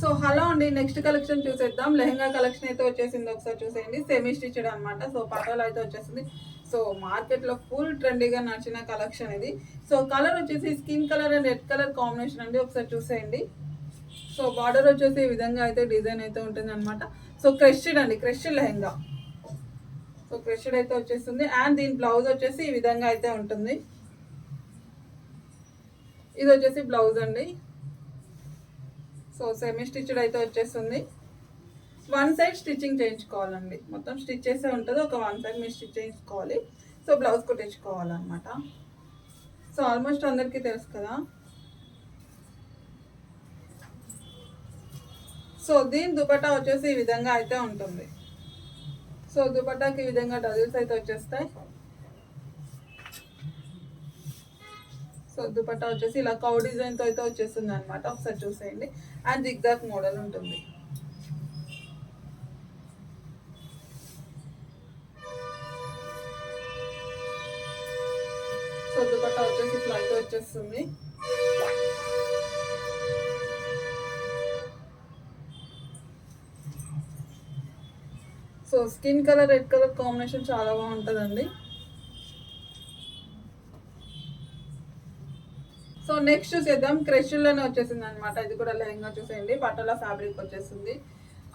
So hello అండి next collection చూసేద్దాం. Lehenga collection అయితే వచ్చేసింది. ఒకసారి చూసేయండి. సెమీ స్టిచ్డ్ అనమాట సో పటోలా అయితే వచ్చేసింది. సో మార్కెట్లో ఫుల్ ట్రెండీగా నడిచిన కలెక్షన్ ఇది. సో కలర్ వచ్చేసి skin colour and red colour combination అండి. ఒకసారి చూసేయండి. సో బార్డర్ వచ్చేసి ఈ విధంగా అయితే డిజైన్ అయితే ఉంటుంది అనమాట సో క్రెషెడ్ అండి. క్రెషెడ్ లెహంగా. సో క్రెషెడ్ అయితే వచ్చేస్తుంది. అండ్ దీని బ్లౌజ్ వచ్చేసి ఈ విధంగా అయితే ఉంటుంది. ఇది వచ్చేసి బ్లౌజ్ అండి. సో సెమీ స్టిచ్డ్ అయితే వచ్చేస్తుంది. వన్ సైడ్ స్టిచ్చింగ్ చేయించుకోవాలండి. మొత్తం స్టిచ్ చేసే ఉంటుంది ఒక వన్ సైడ్ మీరు స్టిచ్ చేయించుకోవాలి. సో బ్లౌజ్ కుట్టించుకోవాలన్నమాట. సో ఆల్మోస్ట్ అందరికీ తెలుసు కదా. సో దీని దుపట్టా వచ్చేసి ఈ విధంగా అయితే ఉంటుంది. సో దుపట్టాకి ఈ విధంగా డజిల్స్ అయితే వచ్చేస్తాయి. సో దుపట్టా వచ్చేసి ఇలా కౌ డిజైన్తో అయితే వచ్చేస్తుంది అనమాట ఒకసారి చూసేయండి. అండ్ జిగ్జాక్ మోడల్ ఉంటుంది. సో దుపట్టా వచ్చేసి ఇట్లా అయితే వచ్చేస్తుంది. So skin colour red colour combination చాలా బాగుంటుందండి. సో నెక్స్ట్ చూసేద్దాం క్రెషుల్లోనే వచ్చేసింది అనమాట ఇది కూడా లెహంగా చూసేయండి పటోలా ఫ్యాబ్రిక్ వచ్చేసింది.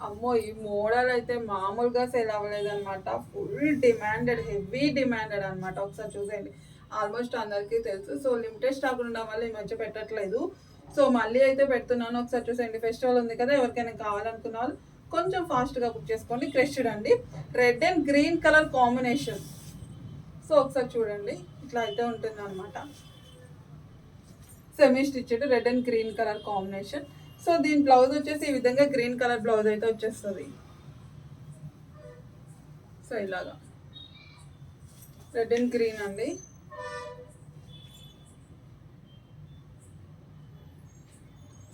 అమ్మో ఈ మోడల్ అయితే మామూలుగా సేల్ అవ్వలేదన్నమాట. ఫుల్ డిమాండెడ్ హెవీ డిమాండెడ్ అనమాట ఒకసారి చూసేయండి. ఆల్మోస్ట్ అందరికీ తెలుసు. సో లిమిటెడ్ స్టాక్ ఉండడం వల్ల ఈ మధ్య పెట్టట్లేదు. సో మళ్ళీ అయితే పెడుతున్నాను. ఒకసారి చూసేయండి. ఫెస్టివల్ ఉంది కదా ఎవరికైనా కావాలనుకున్న వాళ్ళు కొంచెం ఫాస్ట్గా బుక్ చేసుకోండి. క్రెష్ అండి. Red and green colour combination so ఒకసారి చూడండి. ఇట్లా అయితే ఉంటుంది అనమాట semi stitched red and green colour combination. So దీని బ్లౌజ్ వచ్చేసి ఈ విధంగా గ్రీన్ కలర్ బ్లౌజ్ అయితే వచ్చేస్తుంది. సో ఇలాగా. రెడ్ అండ్ గ్రీన్ అండి.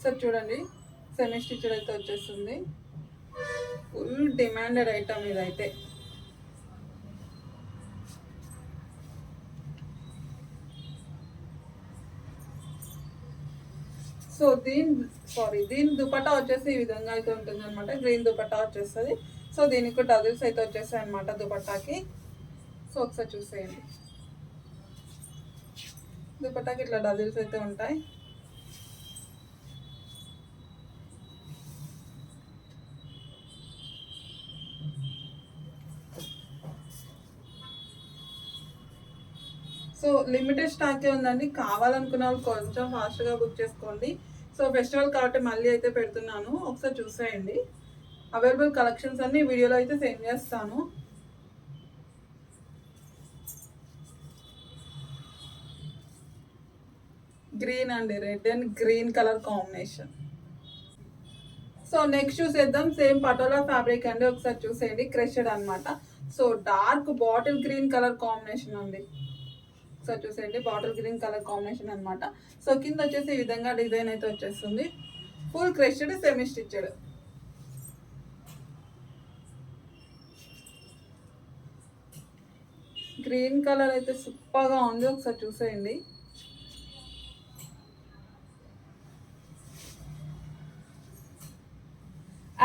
సార్ చూడండి. సెమీ స్టిచ్డ్ అయితే వచ్చేస్తుంది. ఫుల్ డిమాండెడ్ ఐటమ్ ఇదైతే. సో దీని సారీ దీని దుపట్టా వచ్చేసి ఈ విధంగా అయితే ఉంటుంది అనమాట గ్రీన్ దుపట్టా వచ్చేస్తుంది. సో దీనికి డజిల్స్ అయితే వచ్చేస్తాయి అనమాట దుపట్టాకి. సో ఒకసారి చూసేయండి. దుపట్టాకి ఇట్లా డజిల్స్ అయితే ఉంటాయి. సో లిమిటెడ్ స్టాకే ఉందండి. కావాలనుకున్న వాళ్ళు కొంచెం ఫాస్ట్గా బుక్ చేసుకోండి. సో ఫెస్టివల్ కాబట్టి మళ్ళీ అయితే పెడుతున్నాను. ఒకసారి చూసేయండి. అవైలబుల్ కలెక్షన్స్ అన్ని వీడియోలో అయితే సెండ్ చేస్తాను. గ్రీన్ అండి red and green colour combination. So next చూసేద్దాం. సేమ్ పటోలా ఫ్యాబ్రిక్ అండి. ఒకసారి చూసేయండి. క్రెషెడ్ అన్నమాట. So dark bottle green colour combination అండి. ఒకసారి చూసేయండి. బాటిల్ గ్రీన్ కలర్ కాంబినేషన్ అనమాట సో కింద వచ్చేసి ఈ విధంగా డిజైన్ అయితే వచ్చేస్తుంది. Full crushed semi stitched green colour అయితే సూపర్గా ఉంది. ఒకసారి చూసేయండి.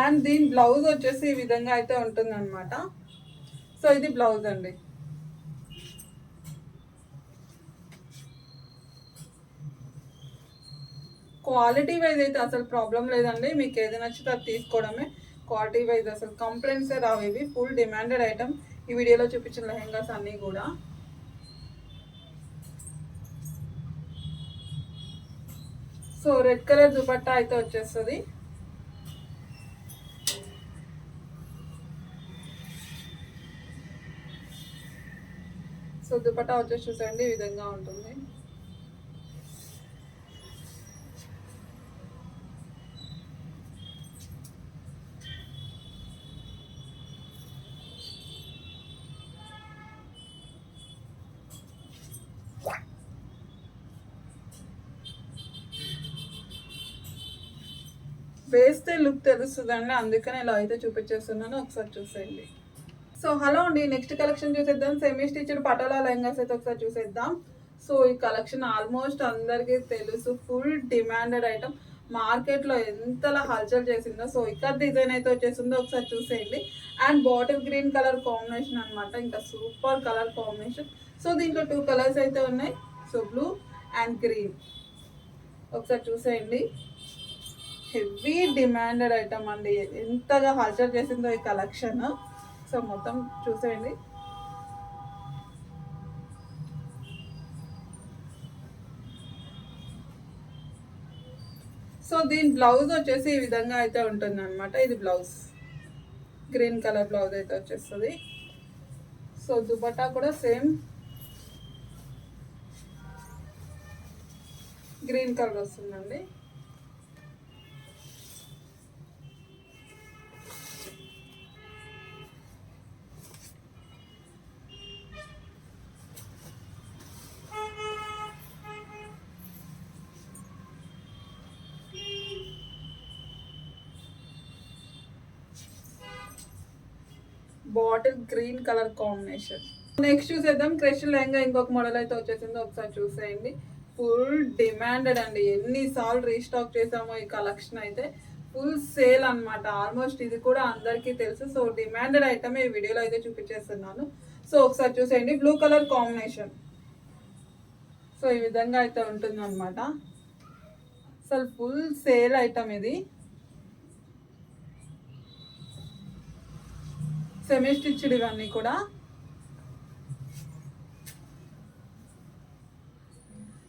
అండ్ దీని బ్లౌజ్ వచ్చేసి ఈ విధంగా అయితే ఉంటుంది అనమాట సో ఇది బ్లౌజ్ అండి. క్వాలిటీ వైజ్ అయితే అసలు ప్రాబ్లం లేదండి. మీకు ఏది నచ్చితే అది తీసుకోవడమే. క్వాలిటీ వైజ్ అసలు కంప్లైంట్సే రావు ఇవి. ఫుల్ డిమాండెడ్ ఐటమ్ ఈ వీడియోలో చూపించిన లెహెంగాస్ అన్నీ కూడా. సో రెడ్ కలర్ దుపట్టా అయితే వచ్చేస్తుంది. సో దుపట్టా వచ్చేసి చూసండి ఈ విధంగా ఉంటుంది. వేస్తే లుక్ తెలుస్తుందండి. అందుకని ఇలా అయితే చూపించేస్తున్నాను. ఒకసారి చూసేయండి. సో హలో అండి. నెక్స్ట్ కలెక్షన్ చూసేద్దాం. సెమీ స్టిచ్డ్ పటోలా లెహంగాస్ అయితే ఒకసారి చూసేద్దాం. సో ఈ కలెక్షన్ ఆల్మోస్ట్ అందరికీ తెలుసు. Full demanded item. మార్కెట్లో ఎంతలా హల్చల్ చేసిందో సో ఇక్కడ డిజైన్ అయితే వచ్చేసిందో ఒకసారి చూసేయండి. And bottle green colour combination అన్నమాట. ఇంకా సూపర్ కలర్ కాంబినేషన్. సో దీంట్లో టూ కలర్స్ అయితే ఉన్నాయి. So blue and green. ఒకసారి చూసేయండి. హెవీ డిమాండెడ్ ఐటమ్ అండి. ఎంతగా హల్చల్ చేసిందో ఈ కలెక్షన్. సో మొత్తం చూసేయండి. సో దీని బ్లౌజ్ వచ్చేసి ఈ విధంగా అయితే ఉంటుంది అనమాట ఇది బ్లౌజ్. గ్రీన్ కలర్ బ్లౌజ్ అయితే వచ్చేస్తుంది. సో దుపట్టా కూడా సేమ్. గ్రీన్ కలర్ వస్తుందండి. Bottle green colour combination. Next చూసేద్దాం. క్రష్ లెహంగా ఇంకొక మోడల్ అయితే వచ్చేసిందో. ఒకసారి చూసేయండి. ఫుల్ డిమాండెడ్ అండి. ఎన్నిసార్లు రీస్టాక్ చేసామో ఈ కలెక్షన్ అయితే. ఫుల్ సేల్ అనమాట ఆల్మోస్ట్ ఇది కూడా అందరికీ తెలుసు. సో డిమాండెడ్ ఐటమ్ ఈ వీడియోలో అయితే చూపించేస్తున్నాను. సో ఒకసారి చూసేయండి. బ్లూ కలర్ కాంబినేషన్ సో ఈ విధంగా అయితే ఉంటుంది అనమాట అసలు ఫుల్ సేల్ ఐటమ్ ఇది. సెమీ స్టిచ్డ్ ఇవన్నీ కూడా.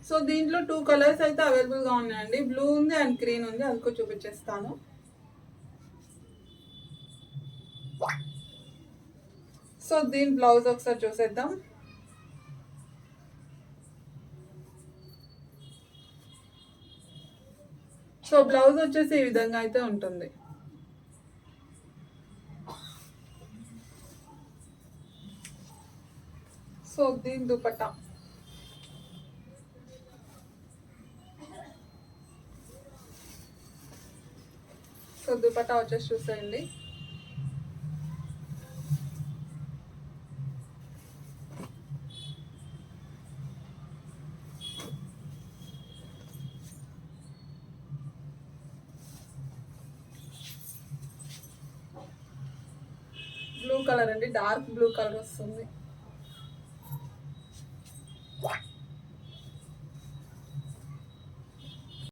సో దీంట్లో టూ కలర్స్ అయితే అవైలబుల్గా ఉన్నాయండి. బ్లూ ఉంది అండ్ గ్రీన్ ఉంది. అది కూడా చూపించేస్తాను. సో దీని బ్లౌజ్ ఒకసారి చూసేద్దాం. సో బ్లౌజ్ వచ్చేసి ఈ విధంగా అయితే ఉంటుంది. సో దీని దుపట్టా. సో దుపట్టా వచ్చేసి చూసేయండి. బ్లూ కలర్ అండి డార్క్ బ్లూ కలర్ వస్తుంది.